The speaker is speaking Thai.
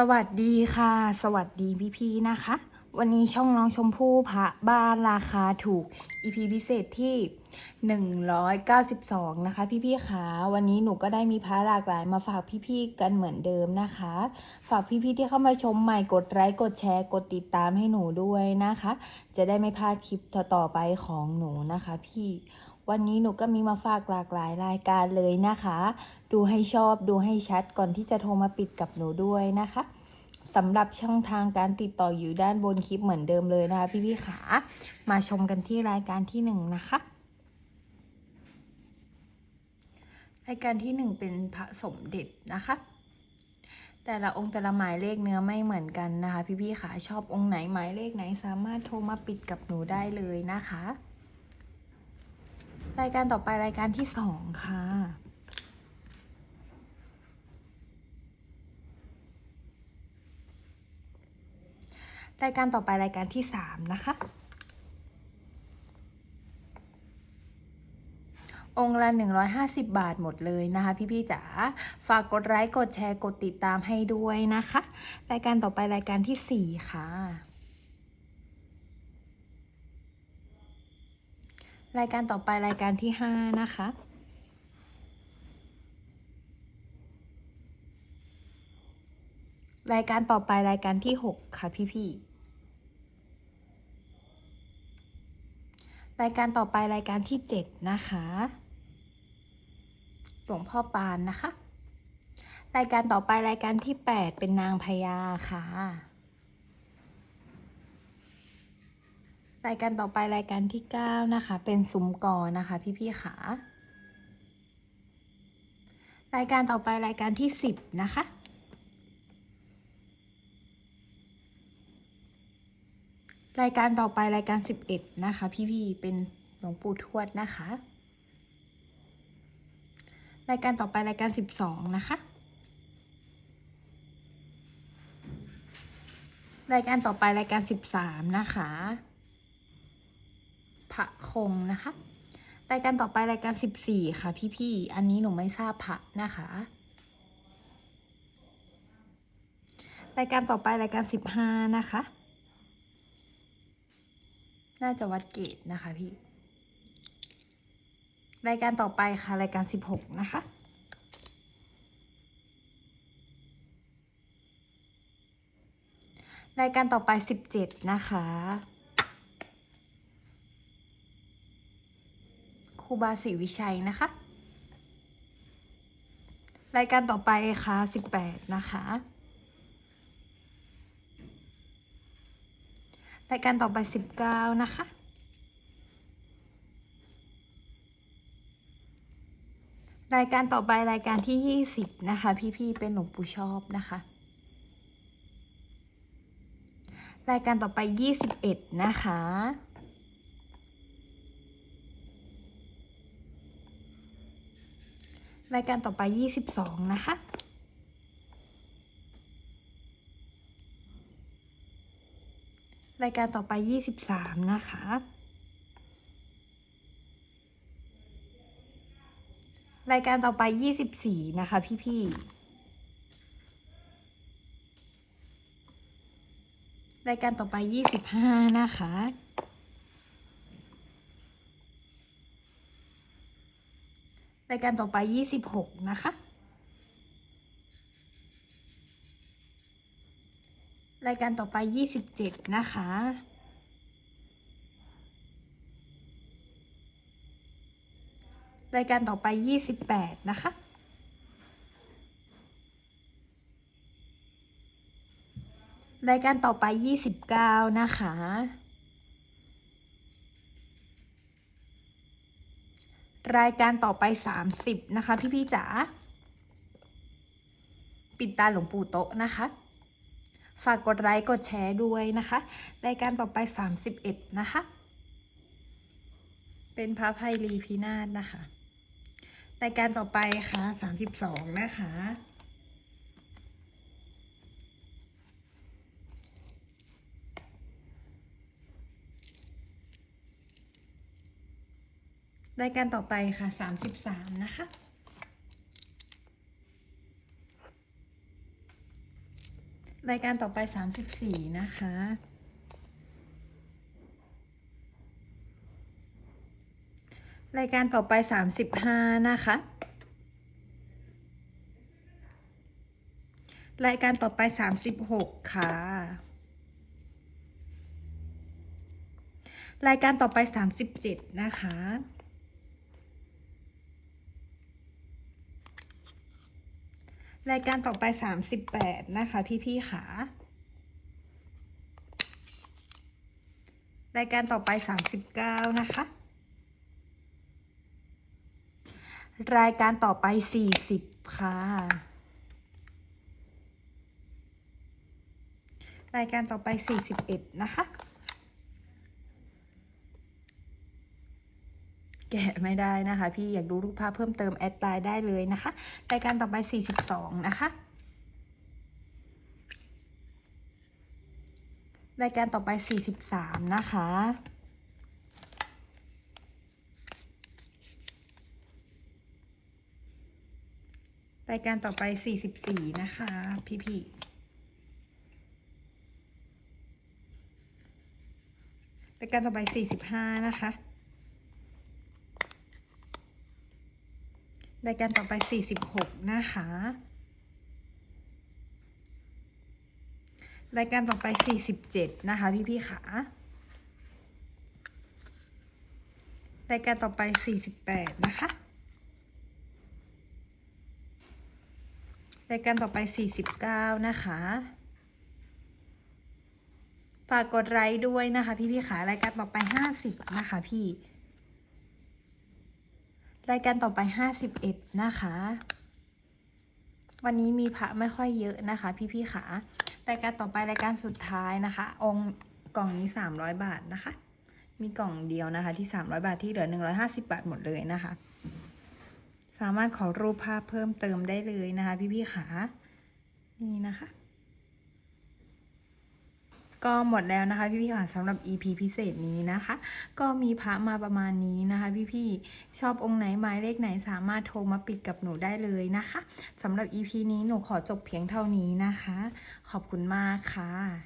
สวัสดีค่ะ สวัสดีพี่ๆนะคะ วันนี้ช่องน้องชมพู่พระบ้านราคาถูก EP พิเศษที่ 192 นะคะ พี่ๆคะวันนี้หนูก็ได้มีพระหลากหลายมาฝากพี่ๆกันเหมือนเดิมนะคะ ฝากพี่ๆที่เข้ามาชมใหม่กดไลค์กดแชร์กดติดตามให้หนูด้วยนะคะ จะได้ไม่พลาดคลิปต่อๆไปของหนูนะคะ พี่ วันนี้หนูก็มีมาฝากหลากหลายรายการเลยนะคะ ดูให้ชอบดูให้ชัดก่อนที่จะโทรมาปิดกับหนูด้วยนะคะสำหรับช่องทางการติดต่ออยู่ด้านบนคลิปเหมือนเดิมเลยนะคะ พี่พี่ๆขามาชมกันที่รายการที่หนึ่งนะคะ รายการที่หนึ่งเป็นพระสมเด็จนะคะ แต่ละองค์แต่ละหมายเลขเนื้อไม่เหมือนกันนะคะ พี่พี่ๆขาชอบองค์ไหนหมายเลขไหนสามารถโทรมาปิดกับหนูได้เลยนะคะ รายการต่อไปรายการที่สองค่ะ รายการต่อไปรายการที่สามนะคะ องค์ละ 150 บาทหมดเลยนะคะ พี่ๆจ๋า ฝากกดไลค์ กดแชร์ กดติดตามให้ด้วยนะคะ รายการต่อไปรายการที่สี่ค่ะ รายการต่อไปรายการที่ห้านะคะ รายการต่อไปรายการที่หกค่ะพี่ๆรายการต่อไปรายการที่เจ็ดนะคะหลวงพ่อปานนะคะ รายการต่อไปรายการที่แปดเป็นนางพญาค่ะ รายการต่อไปรายการที่เก้านะคะ เป็นซุ้มกอนะคะ พี่ๆค่ะรายการต่อไปรายการที่สิบนะคะ รายการต่อไปรายการสิบเอ็ดนะคะ พี่ๆเป็นหลวงปู่ทวดนะคะ รายการต่อไปรายการสิบสองนะคะรายการต่อไปรายการสิบสามนะคะ พระคงนะคะรายการต่อไปรายการสิบสี่ค่ะ พี่ๆ อันนี้หนูไม่ทราบพระนะคะ รายการต่อไปรายการสิบห้านะคะ น่าจะวัดเกตนะคะพี่ รายการต่อไปค่ะ รายการสิบหกนะคะ รายการต่อไปสิบเจ็ดนะคะ ครูบาศรีวิชัยนะคะ รายการต่อไปค่ะสิบแปดนะคะ รายการต่อไปสิบเก้านะคะ รายการต่อไปรายการที่ยี่สิบนะคะ พี่ๆเป็นหลวงปู่ชอบนะคะรายการต่อไปยี่สิบเอ็ดนะคะ รายการต่อไปยี่สิบสองนะคะรายการต่อไปยี่สิบสามนะคะ รายการต่อไปยี่สิบสี่นะคะ พี่ๆ รายการต่อไปยี่สิบห้านะคะายการต่อไปยี่สิบหกนะคะ รายการต่อไปยี่สิบเจ็ดนะคะ รายการต่อไปยี่สิบแปดนะคะ รายการต่อไปยี่สิบเก้านะคะ รายการต่อไปสามสิบนะคะ พี่พี่จ๋าปิดตาหลวงปู่โต๊ะนะคะ ฝากกดไลค์กดแชร์ด้วยนะคะ รายการต่อไปสามสิบเอ็ดนะคะ เป็นพระไพรีพินาศนะคะ รายการต่อไปค่ะสามสิบสองนะคะ รายการต่อไปค่ะสามสิบสามนะคะรรายการต่อไป34นะคะ รายการต่อไป35นะคะ รายการต่อไป36ค่ะรายการต่อไป 37 นะคะ รายการต่อไป38นะคะพี่ๆค่ะ รายการต่อไป39นะคะ รายการต่อไป40ค่ะ รายการต่อไป41นะคะ แกะไม่ได้นะคะ พี่อยากดูรูปภาพเพิ่มเติมแอดไลน์ได้เลยนะคะรายการต่อไป42นะคะรายการต่อไป 43 นะคะ รายการต่อไป 44 นะคะ พี่พี่รายการต่อไป 45 นะคะ รายการต่อไป 46 นะคะ รายการต่อไป 47 นะคะ พี่พี่ๆค่ะรายการต่อไป 48 นะคะ รายการต่อไป 49 นะคะฝากกดไลค์ด้วยนะคะ พี่พี่ๆค่ะรายการต่อไป 50 นะคะพี่ รายการต่อไป51นะคะ วันนี้มีพระไม่ค่อยเยอะนะคะ พี่ๆค่ะรายการต่อไปรายการสุดท้ายนะคะ องค์กล่องนี้300บาทนะคะ มีกล่องเดียวนะคะ ที่300บาทที่เหลือ150บาทหมดเลยนะคะ สามารถขอรูปภาพเพิ่มเติมได้เลยนะคะ พี่ๆค่ะนี่นะคะ ก็หมดแล้วนะคะ พี่ๆค่ะสำหรับ EP พิเศษนี้นะคะ ก็มีพระมาประมาณนี้นะคะ พี่ๆชอบองค์ไหนหมายเลขไหนสามารถโทรมาปิดกับหนูได้เลยนะคะสำหรับ EP นี้หนูขอจบเพียงเท่านี้นะคะ ขอบคุณมากค่ะ